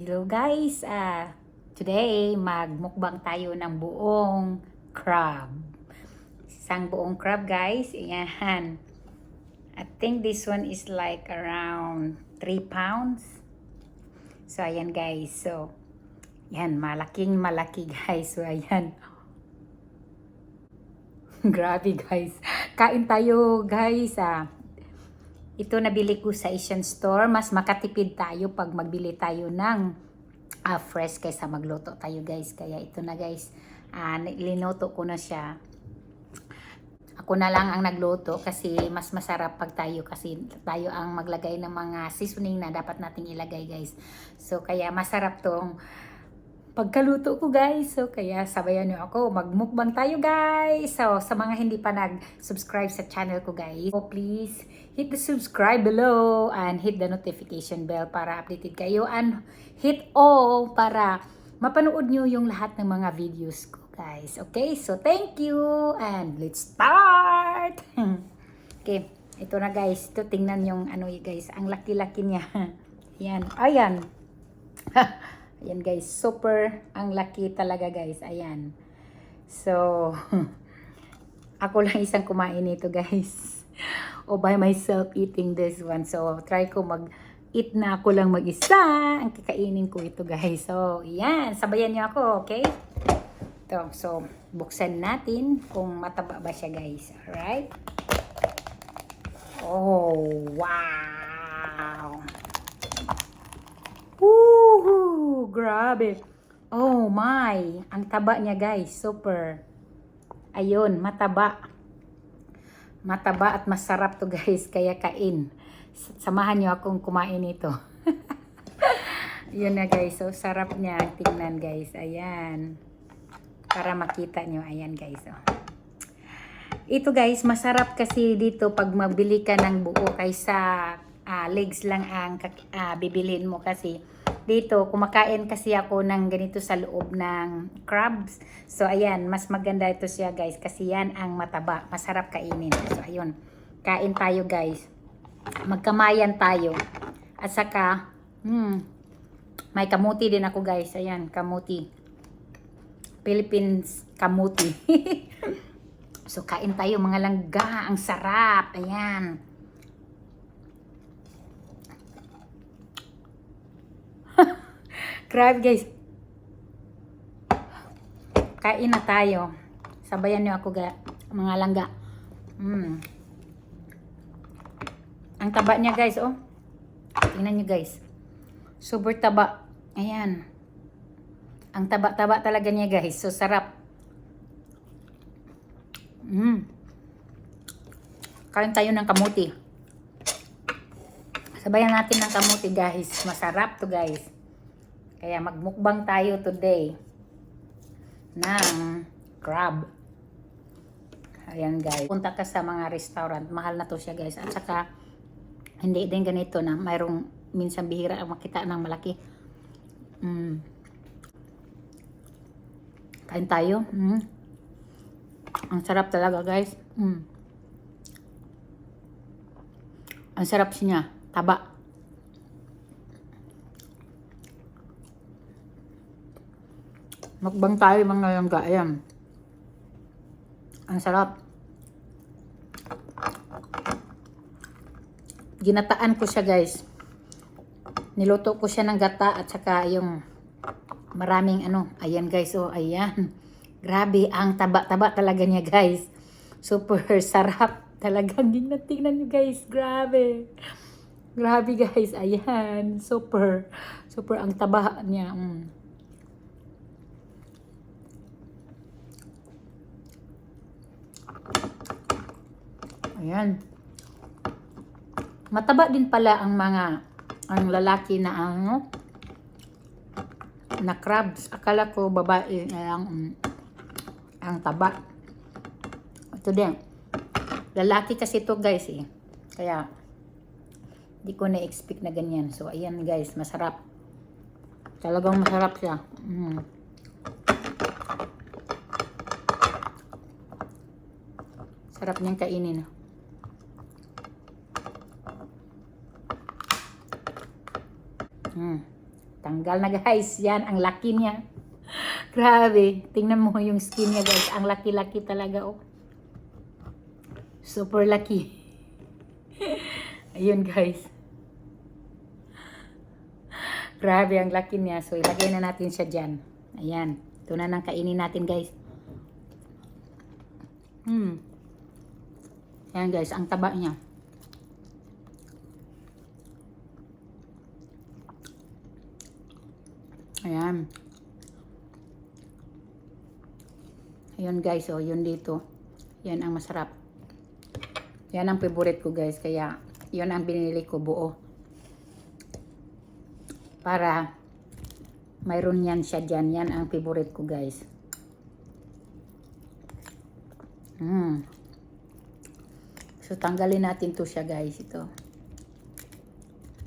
Hello guys, ah today magmukbang tayo ng buong crab. Isang buong crab guys, ayan. I think this one is like around 3 pounds. So ayan guys, so yan, malaking malaki guys. So ayan. Grabe guys. Kain tayo guys ah. Ito nabili ko sa Asian store. Mas makatipid tayo pag magbili tayo ng ah, fresh kaysa magluto tayo guys. Kaya ito na guys. Ah, linuto ko na siya. Ako na lang ang nagluto kasi mas masarap pag tayo kasi tayo ang maglagay ng mga seasoning na dapat nating ilagay guys. So kaya masarap tong pagkaluto ko guys. So kaya sabayan niyo ako. Magmukbang tayo guys. So sa mga hindi pa nag-subscribe sa channel ko guys. So please hit the subscribe below and hit the notification bell para updated kayo and hit all para mapanood nyo yung lahat ng mga videos ko guys. Okay, so thank you and let's start! okay, ito na guys. Ito tingnan yung ano y- guys. Ang laki-laki niya. Yan. Ayan. Ayan guys. Super ang laki talaga guys. Ayan. So, ako lang isang kumain nito guys. O by myself eating this one. So, try ko mag eat na ako lang mag-isa. Ang kakainin ko ito guys. So, yan. Sabayan niyo ako, okay? Ito. So, buksan natin kung mataba ba siya guys. Alright? Oh, wow! Grabe! Oh my! Ang taba niya guys. Super. Ayun, mataba. Mataba at masarap to guys. Kaya kain. Samahan niyo akong kumain ito. Yun na guys. So, sarap niya. Tingnan guys. Ayan. Para makita nyo. Ayan guys. Oh. Ito guys, masarap kasi dito pag mabili ka ng buo kaysa ah, legs lang ang kak- ah, bibilhin mo kasi dito kumakain kasi ako ng ganito sa loob ng crabs. So ayan, mas maganda ito siya guys kasi yan ang mataba, masarap kainin. So ayun, kain tayo guys. Magkamayan tayo. At saka, hmm, may kamuti din ako guys. Ayan, kamuti. Philippines kamuti. So, kain tayo mga langga. Ang sarap. Ayan. Grabe guys. Kain na tayo. Sabayan niyo ako ga, mga langga. Mm. Ang taba niya guys, oh. Tingnan niyo guys. Super taba. Ayan. Ang taba-taba talaga niya guys. So, sarap. Mm. Kain tayo ng kamuti. Sabayan natin ng kamuti guys. Masarap to guys. Kaya magmukbang tayo today ng crab. Ayan guys. Punta ka sa mga restaurant. Mahal na to siya guys. At saka hindi din ganito na mayroong minsan bihira ang makita ng malaki. Mm. Kain tayo. Mm. Ang sarap talaga, guys. Mm. Ang sarap siya. Taba. Mukbang tayo mga langga. Ayan. Ang sarap. Ginataan ko siya, guys. Niluto ko siya ng gata at saka yung maraming ano. Ayan, guys. Oh, ayan. Grabe, ang taba-taba talaga niya, guys. Super sarap. Talagang tingnan niyo, guys. Grabe. Grabe, guys. Ayan. Super. Super ang taba niya. Mm. Ayan. Mataba din pala ang mga ang lalaki na ano na crabs. Akala ko babae mm, ang taba. Ito din. Lalaki kasi to guys eh. Kaya, di ko na-expect na ganyan. So, ayan guys, masarap. Talagang masarap siya. Mm. Sarap niyang kainin. Mm. Tanggal na guys. Yan, ang laki niya. Grabe. Tingnan mo yung skin niya guys. Ang laki-laki talaga oh. Super laki. Ayun guys. Grabe ang laki niya. So ilagay na natin siya dyan. Ayan. Ito na nang kainin natin guys. Hmm. Ayan guys, ang taba niya. Ayan. Ayan guys, oh, yun dito. Yan ang masarap. Yan ang favorite ko guys, kaya yun ang binili ko buo. Para mayroon yan siya dyan. Yan ang favorite ko guys. Hmm. So tanggalin natin to siya guys, ito.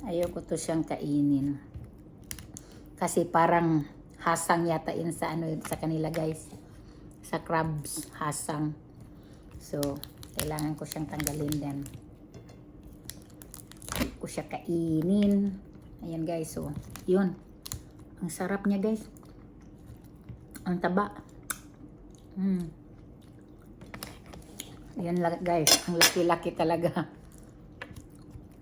Ayoko to siyang kainin. Kasi parang hasang yata yun sa ano sa kanila guys. Sa crabs, hasang. So, kailangan ko siyang tanggalin din. Ko siya kainin. Ayan guys, so, yun. Ang sarap niya guys. Ang taba. Hmm. Ayan lang guys, ang laki-laki talaga.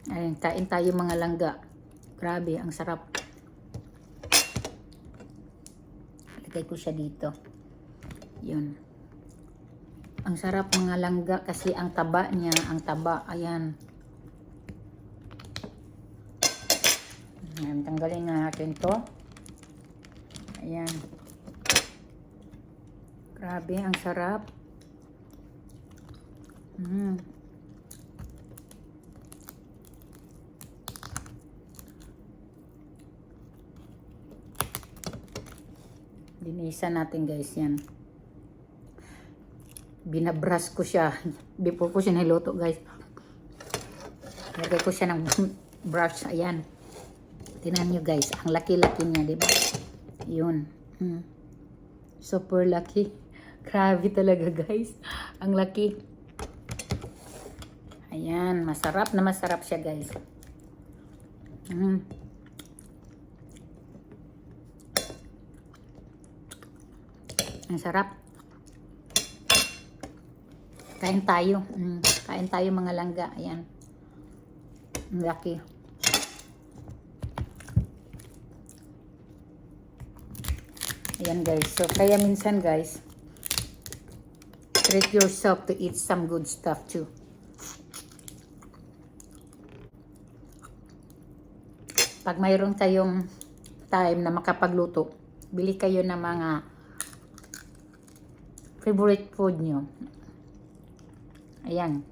Ayun, kain tayo mga langga. Grabe, ang sarap. Lagay ko siya dito. Yun. Ang sarap mga langga kasi ang taba niya, ang taba, ayan. Ayan, tanggalin na natin to. Ayan. Grabe, ang sarap. Mm. Linisan natin guys yan. Binabras ko siya. Before ko siya niluto guys. Lagay ko siya ng brush. Ayan. Tinan nyo guys. Ang laki-laki niya, di ba? Yun. Mm. Super lucky. Grabe talaga guys. Ang laki. Ayan. Masarap na masarap siya guys. Mm. Ang sarap. Kain tayo. Mm, kain tayo mga langga. Ayan. Ang laki. Ayan guys. So, kaya minsan guys, treat yourself to eat some good stuff too. Pag mayroon kayong time na makapagluto, bili kayo ng mga favorite food nyo. Ayan.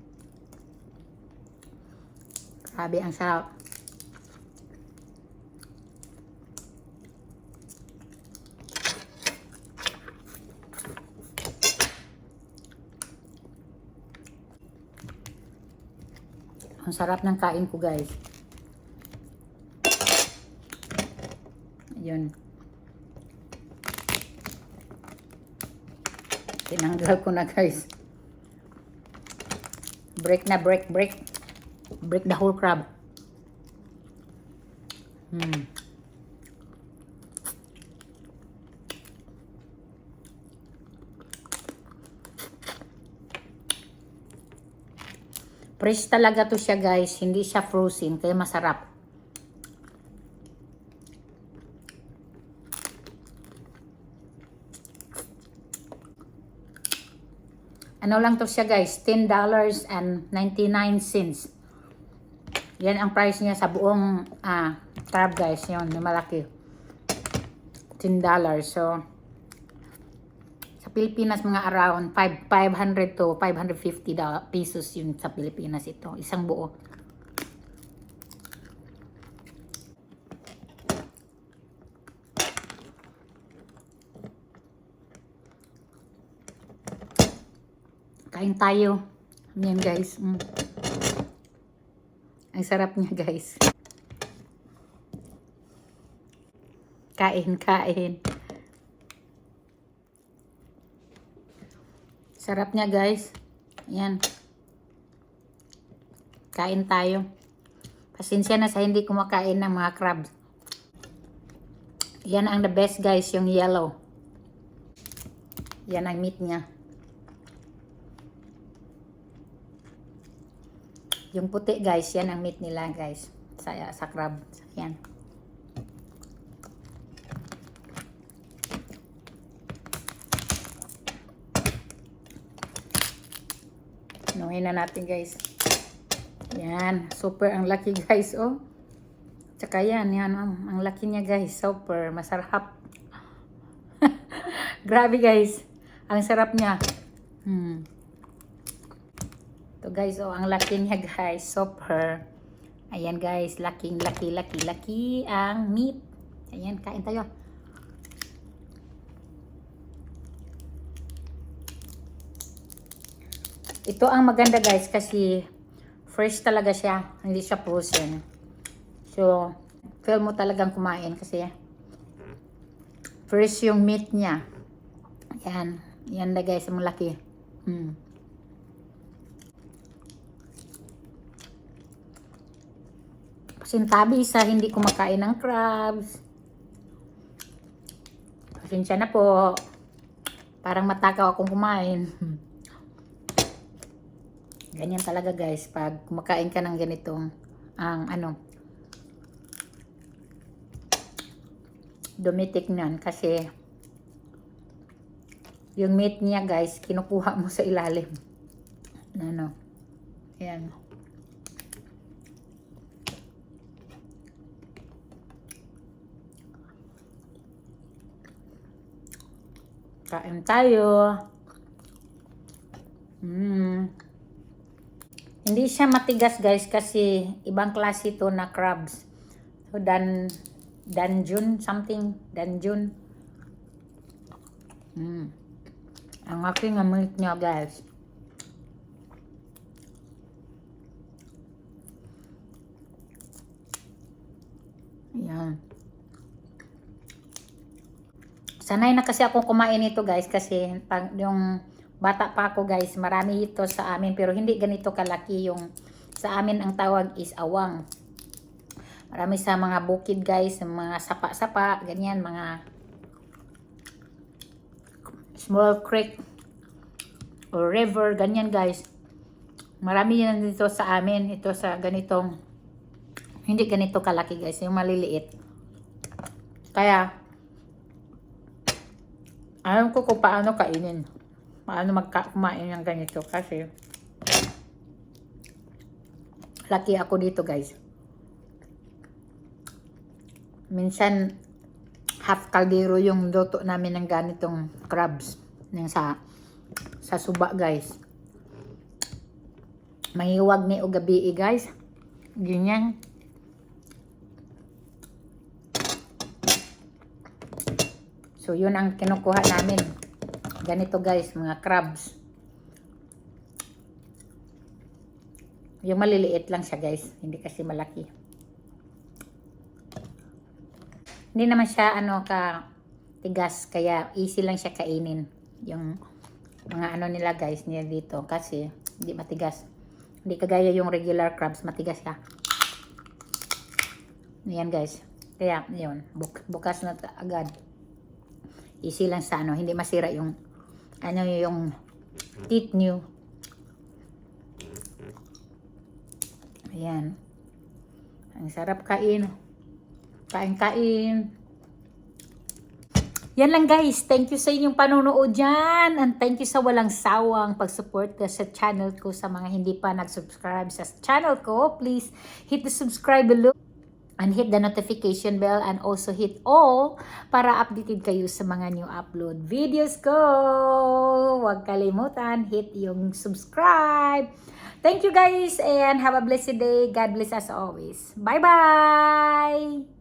Grabe, ang sarap. Ang sarap ng kain ko, guys. Ayun. Tinanggal ko na guys. Break na, break, break. Break the whole crab. Hmm. Fresh talaga to siya guys. Hindi siya frozen. Kaya masarap. Ano lang to siya guys, $10 and 99 cents. Yan ang price niya sa buong ah, crab guys, yun, yung malaki. $10. So, sa Pilipinas mga around 5, 500 to 550 da- pesos yun sa Pilipinas ito. Isang buo. Kain tayo. Yan guys. Mm. Ang sarap niya guys. Kain, kain. Sarap niya guys. Yan. Kain tayo. Pasensya na sa hindi kumakain ng mga crabs. Yan ang the best guys, yung yellow. Yan ang meat niya. Yung puti guys, yan ang meat nila guys. Sa, sa crab. Yan. Nuhin na natin guys. Yan. Super ang laki guys oh. Tsaka yan, yan oh. Ang laki niya guys. Super. Masarap. Grabe guys. Ang sarap niya. Hmm. Ito guys, oh, ang laki niya guys. Super. Ayan guys, laking laki, laki, laki ang meat. Ayan, kain tayo. Ito ang maganda guys kasi fresh talaga siya. Hindi siya frozen. So, feel mo talagang kumain kasi fresh yung meat niya. Yan. Yan na guys, ang laki. Mm. Sintabi sa hindi kumakain ng crabs. Pasensya na po. Parang matakaw akong kumain. Ganyan talaga guys, pag kumakain ka ng ganitong ang ano dumitik nan kasi yung meat niya guys, kinukuha mo sa ilalim. Ano? Ayan. Kain tayo. Mm. Hindi siya matigas guys kasi ibang klase ito na crabs. So dan danjun something, danjun. Mm. Ang aking amit niya guys. Ayan. Sanay na kasi ako kumain nito guys kasi pag yung bata pa ako guys, marami ito sa amin pero hindi ganito kalaki yung sa amin ang tawag is awang. Marami sa mga bukid guys, mga sapa-sapa, ganyan, mga small creek or river, ganyan guys. Marami yan dito sa amin, ito sa ganitong hindi ganito kalaki guys, yung maliliit. Kaya alam ko kung paano kainin. Paano magkumain ng ganito kasi laki ako dito guys. Minsan half kaldero yung luto namin ng ganitong crabs ng sa sa suba guys. Mahiwag ni o gabi eh, guys. Ganyan. So, yun ang kinukuha namin. Ganito guys, mga crabs. Yung maliliit lang siya guys. Hindi kasi malaki. Hindi naman siya ano ka tigas. Kaya easy lang siya kainin. Yung mga ano nila guys nila dito. Kasi hindi matigas. Hindi kagaya yung regular crabs. Matigas siya. Ayan guys. Kaya yun. Buk bukas na agad easy lang sa ano, hindi masira yung ano yung teeth nyo. Ayan. Ang sarap kain. Kain-kain. Yan lang guys. Thank you sa inyong panonood dyan. And thank you sa walang sawang pag-support ka sa channel ko. Sa mga hindi pa nag-subscribe sa channel ko, please hit the subscribe below and hit the notification bell and also hit all para updated kayo sa mga new upload videos ko. Huwag kalimutan, hit yung subscribe. Thank you guys and have a blessed day. God bless us always. Bye-bye!